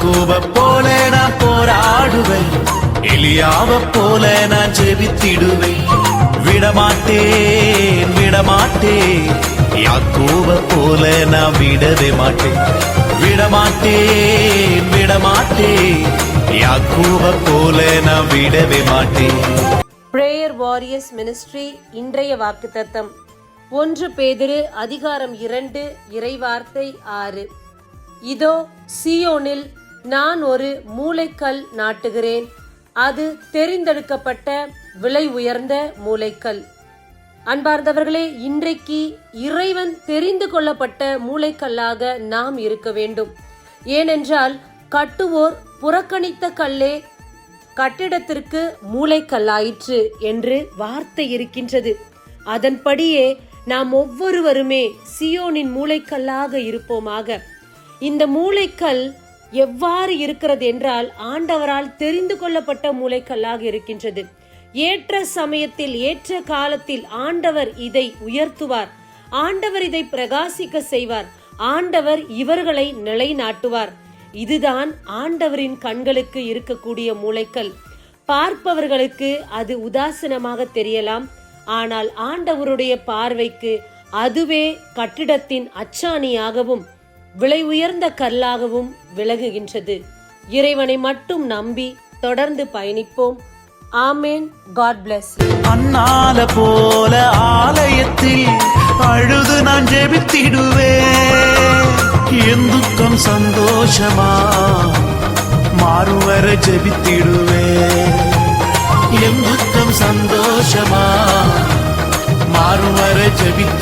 யாக்கோவ போல நான் போராடுவேன். எலியாவ போல நான் ஜெபித்திடுவேன். விடமாட்டேன் விடமாட்டேன். யாக்கோவ போல நான் விடவே மாட்டேன். விடமாட்டேன் விடமாட்டேன். யாக்கோவ போல நான் விடவே மாட்டேன். பிரேயர் வாரியர்ஸ் மினிஸ்ட்ரி இன்றைய வாக்குத்தத்தம். ஒன்று பேதிரு அதிகாரம் இரண்டு இறைவார்த்தை ஆறு. இதோ சியோனில் நான் ஒரு மூளைக்கல் நாட்டுகிறேன். அது தெரிந்தெடுக்கப்பட்ட விலை உயர்ந்த மூளைக்கல். அன்பார்ந்தவர்களே இன்றைக்கு இறைவன் தெரிந்து கொள்ளப்பட்ட மூளைக்கல்லாக நாம் இருக்க வேண்டும். ஏனென்றால் கட்டுவோர் புறக்கணித்த கல்லே கட்டிடத்திற்கு மூளைக்கல்லாயிற்று என்று வார்த்தை இருக்கின்றது. அதன்படியே நாம் ஒவ்வொருவருமே சியோனின் மூளைக்கல்லாக இருப்போமாக. இந்த மூளைக்கல் எவ்வாறு இருக்கிறது என்றால் ஆண்டவரால் தெரிந்து கொள்ளப்பட்ட மூளைக்கல்லாக இருக்கின்றது. ஏற்ற சமயத்தில் ஏற்ற காலத்தில் ஆண்டவர் இதை உயர்த்துவார். ஆண்டவர் இதை பிரகாசிக்க செய்வார். ஆண்டவர் இவர்களை நிலைநாட்டுவார். இதுதான் ஆண்டவரின் கண்களுக்கு இருக்கக்கூடிய மூளைக்கல். பார்ப்பவர்களுக்கு அது உதாசீனமாக தெரியலாம். ஆனால் ஆண்டவருடைய பார்வைக்கு அதுவே கட்டிடத்தின் அச்சாணியாகவும் விலை உயர்ந்த கல்லாகவும் விலகுகின்றது. இறைவனை மட்டும் நம்பி தொடர்ந்து பயணிப்போம். ஆமேன். காட் பிளஸ் அண்ணால போல ஆலயத்தில் அழுது நான் ஜெபித்திடுவேன். என் சந்தோஷமா? மாறுவர ஜெபித்திடுவேன். எந்துக்கம் சந்தோஷமா? மாறுவர ஜெபித்திடுவேன்.